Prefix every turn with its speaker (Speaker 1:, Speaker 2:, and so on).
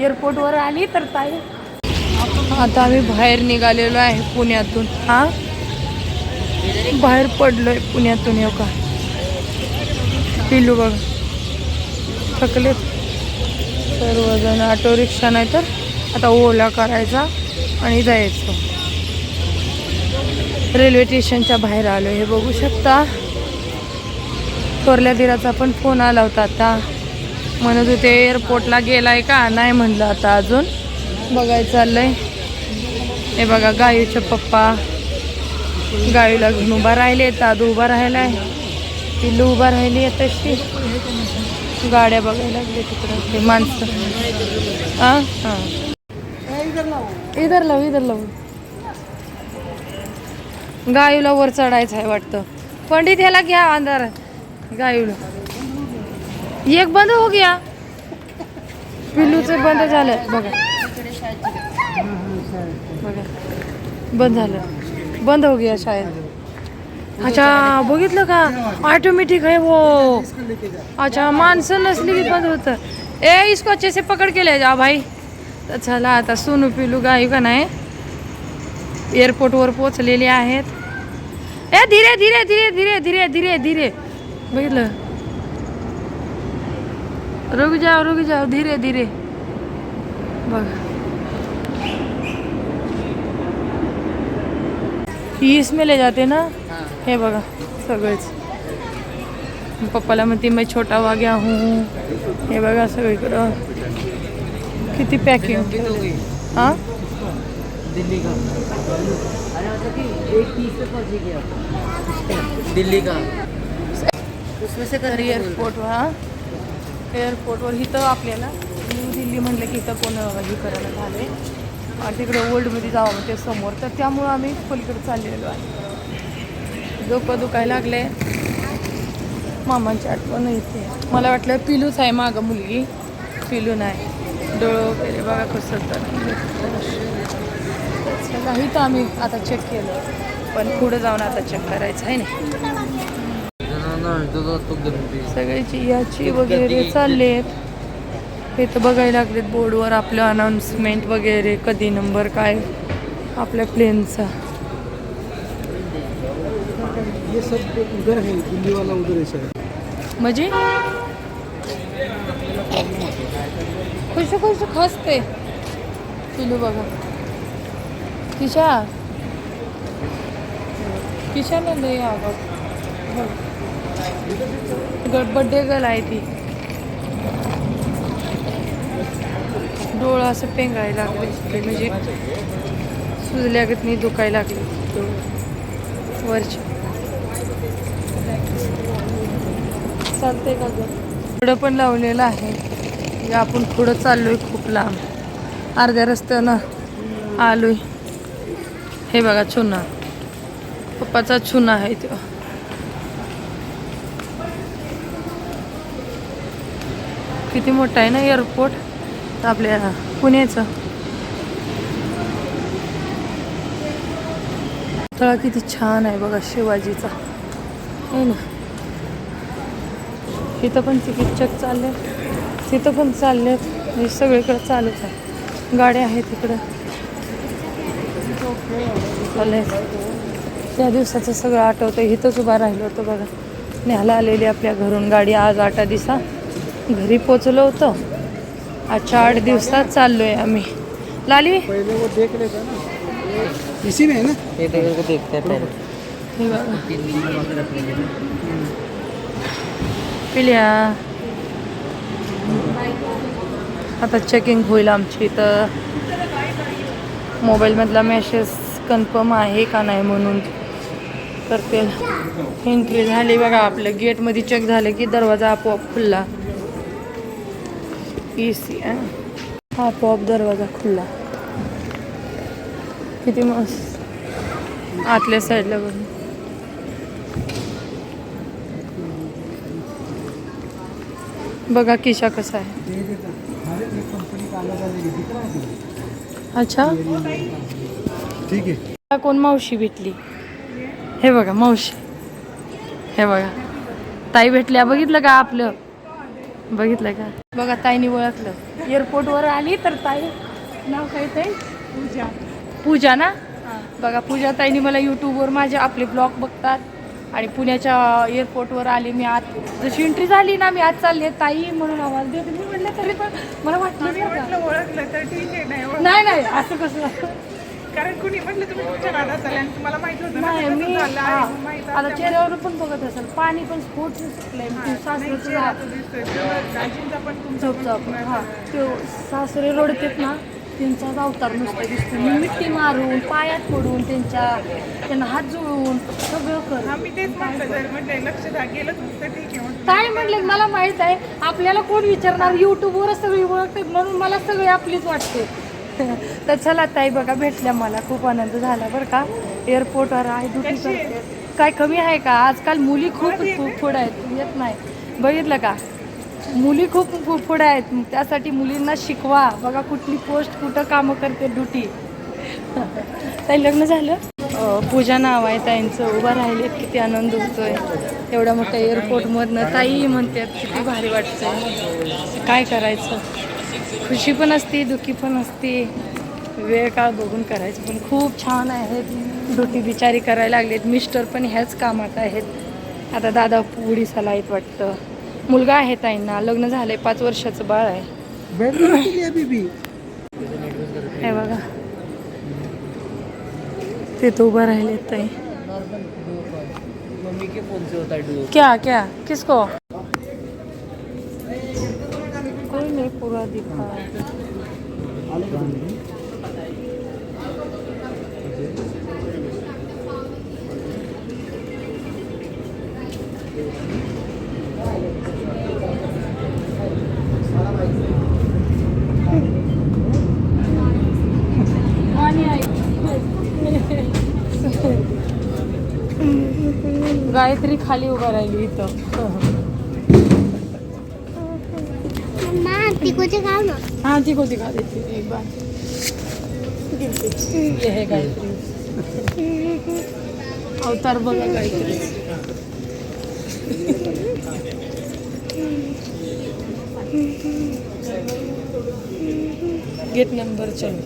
Speaker 1: एअरपोर्टवर आली तर ताई. आता आम्ही बाहेर निघालेलो आहे पुण्यातून. हा? बाहेर पडलोय पुण्यातून येऊ का पिलू बघ. थकलेत सर्वजण ऑटो रिक्षा नाही तर आता ओला करायचा आणि जायचं. रेल्वे स्टेशनच्या बाहेर आलो हे बघू शकता. थोरल्या दिराचा पण फोन आला होता आता. म्हणत होते एअरपोर्टला गेलाय का? नाही म्हणलं आता अजून. बघायचं चाललंय. हे बघा गायूचे पप्पा. गायूला घेऊन उभा राहिले दादू उभा राहिलाय. पिल्लू उभा राहिली आहे तशी. गाड्या बघायला लागले तिकडं. ते माणसं. हां हां. इधर लाव इधर लाव. गायूला वर चढायचं आहे वाटतं. पंडित ह्याला घ्या अंधार गायूला. एक बंद हो गया. पिल्लूचं बंद झालं. बघा. बघा. बंद झालं. बंद हो गया शायद अच्छा बघितलं का? ऑटोमेटिक आहे वो. अच्छा माणसं नसली की बंद होतं. ए इसको अच्छे से पकड केले जा भाई. तर चला आता सोनू पिलू गायू का नाही. एअरपोर्टवर पोचलेले आहेत. ए धीरे धीरे धीरे धीरे धीरे धीरे धीरे. बघितलं? रुक जाओ रुक जाओ धीरे धीरे। बघा ही इसमें ले जाते ना? हे। बघा सगळेच। पप्पाला म्हणते मी छोटा हुआ गया हूँ। हे बघा सगळीकडं। किती पॅकिंग हाँ
Speaker 2: दिल्ली का। दिल्ली का। उसमें से कर
Speaker 1: एअरपोर्ट हाँ एअरपोर्टवर इथं आपल्याला न्यू दिल्ली म्हटलं की इथं कोण हे करायला झाले आणि तिकडे ओल्डमध्ये जावं म्हणते ते समोर. तर त्यामुळं आम्ही पलीकडे चाललेलो आहे. डोकं दुखायला लागले मामांची आठवण येते. मला वाटलं पिलूच आहे मागं मुलगी. पिलू नाही. डोळं वगैरे बघा कसं तर. इथं आम्ही आता चेक केलं. पण पुढं जाऊन आता चेक करायचं आहे ना? सगळ्याची याची वगैरे चाललेत. इथं बघायला लागलेत बोर्डवर आपलं अनाऊन्समेंट वगैरे कधी नंबर काय आपल्या प्लेनचा
Speaker 3: ये सब उधर है दिल्ली वाला उधर है शायद
Speaker 1: म्हणजे? खुश खुश खसते पिलू बघा. किशा किशाला लय आवड बड्डे गर्ल आहे ती. डोळं असं पेंगायला लागले ते म्हणजे सुजल्यागत नाही दुखायला लागले. वरचे. चालते का गं? पुढं पण लावलेलं आहे. आपण पुढं चाललोय खूप लांब. अर्ध्या रस्त्यानं आलोय. हे बघा चुना. पप्पाचा चुना आहे तो. किती मोठा आहे ना एअरपोर्ट? आपल्या पुण्याचं. तळा किती छान आहे बघा शिवाजीचा. आहे ना. इथं पण तिकीट चेक चालले तिथं पण चालले हे सगळीकडे चालूच आहे. गाड्या आहेत तिकडं. चालले त्या दिवसाचं सगळं आठवतं इथंच उभा राहिलो होतो बघा. न्यायला आलेली आपल्या घरून. गाडी आज आठ दिसा घरी पोचलो होतो. आजच्या आठ दिवसात चाललोय आम्ही. लाली?
Speaker 3: पहले वो देख लेता ना? इसी में है
Speaker 2: ये देखते हैं पहले
Speaker 1: हे पिल्या. आता चेकिंग होईल आमची इथं. मोबाईलमधला मेसेज कन्फर्म आहे का नाही म्हणून. तर ते एंट्री झाली बघा आपल्या गेटमध्ये चेक झाले की दरवाजा आपोआप खुलला. ई सी आपोआप दरवाजा खुलला. किती मस्त. आतल्या साईडला बघून बघा. किशा कसा आहे.
Speaker 3: है है?
Speaker 1: अच्छा?
Speaker 3: ठीक है
Speaker 1: मला कोण मावशी भेटली? हे बघा मावशी. हे बघा. ताई भेटल्या बघितलं का आपलं? बघितलं का? बघा ताईने ओळखलं. एअरपोर्टवर आली तर ताई नाव काय ताई?
Speaker 4: पूजा.
Speaker 1: पूजा ना? बघा पूजा ताईने मला यूट्यूबवर माझे आपले ब्लॉग बघतात. आणि पुण्याच्या एअरपोर्टवर आली मी आत. जशी एंट्री झाली ना मी आत चालली ताई म्हणून आवाज देते. मी म्हटलं तरी पण मला वाटलं
Speaker 4: ओळखलं तर ठीक आहे नाही
Speaker 1: नाही असं कसं?
Speaker 4: कारण कुणी म्हटलं तुम्ही तुमच्या आले आणि तुम्हाला माहीत होतं ना
Speaker 1: नाही मी
Speaker 4: कसं झालं
Speaker 1: हा,
Speaker 4: आहे, माहीत
Speaker 1: आता
Speaker 4: असल्यामुळे
Speaker 1: चेहऱ्यावर पण बघत असेल. पाणी पण स्फोट सुटलंय
Speaker 4: हा,
Speaker 1: ते
Speaker 4: नाही,
Speaker 1: सासऱ्याचं
Speaker 4: चेहरा
Speaker 1: झाड
Speaker 4: तो दिसतोय. तेव्हा दाजींचा पण तुमचा पण
Speaker 1: चौचा
Speaker 4: पूर्ण
Speaker 1: हा. तो सासरे रडतेत ना त्यांचाच अवतार नुसता दिसतो मी मिट्टी मारून पायात पडून त्यांच्या त्यांना हात जुळवून सगळं कर.
Speaker 4: हा मी तेच म्हटलं जर म्हटलं लक्ष द्या. गेलं तुमचं ठीक आहे म्हटलं
Speaker 1: काय म्हणले मला माहीत आहे. आपल्याला कोण विचारणार? युट्यूबवरच सगळी ओळखतात म्हणून मला सगळी आपलीच वाटते. तर चला ताई बघा भेटल्या मला. खूप आनंद झाला बरं का. एअरपोर्टवर आहे? करते. काय कमी आहे का? आजकाल मुली खूप खूप पुढे आहेत. येत नाही. बघितलं का? मुली खूप खूप पुढे आहेत. त्यासाठी मुलींना शिकवा. बघा कुठली पोस्ट कुठं कामं करते ड्युटी ताई लग्न झालं? पूजा नाव आहे ताईंचं. उभं राहिले किती आनंद होतोय. एवढ्या मोठ्या एअरपोर्टमधनं ताई म्हणतात किती भारी वाटतंय. काय करायचं? खुशी पण असते दुःखी पण असते. वेळ काळ बघून करायचं. पण खूप छान आहेत ड्युटी बिचारी करायला लागलेत. मिस्टर पण ह्याच कामात आहेत. आता दादा उडीसाला आहेत वाटतं. मुलगा आहे ताईंना. लग्न झालंय. पाच वर्षाचं बाळ आहे. हे बघा. ते तो उभं राहिले ताई. क्या क्या? किसको कोई नहीं पूरा दिखा गायत्री खाली उभा राहिली इथं.
Speaker 5: मम्मा तिकोचे खाऊ ना
Speaker 1: हाँ ठीक होती खा देती हूँ एक बार ये है गायत्री अवतार बघा गायत्री गेट नंबर चलो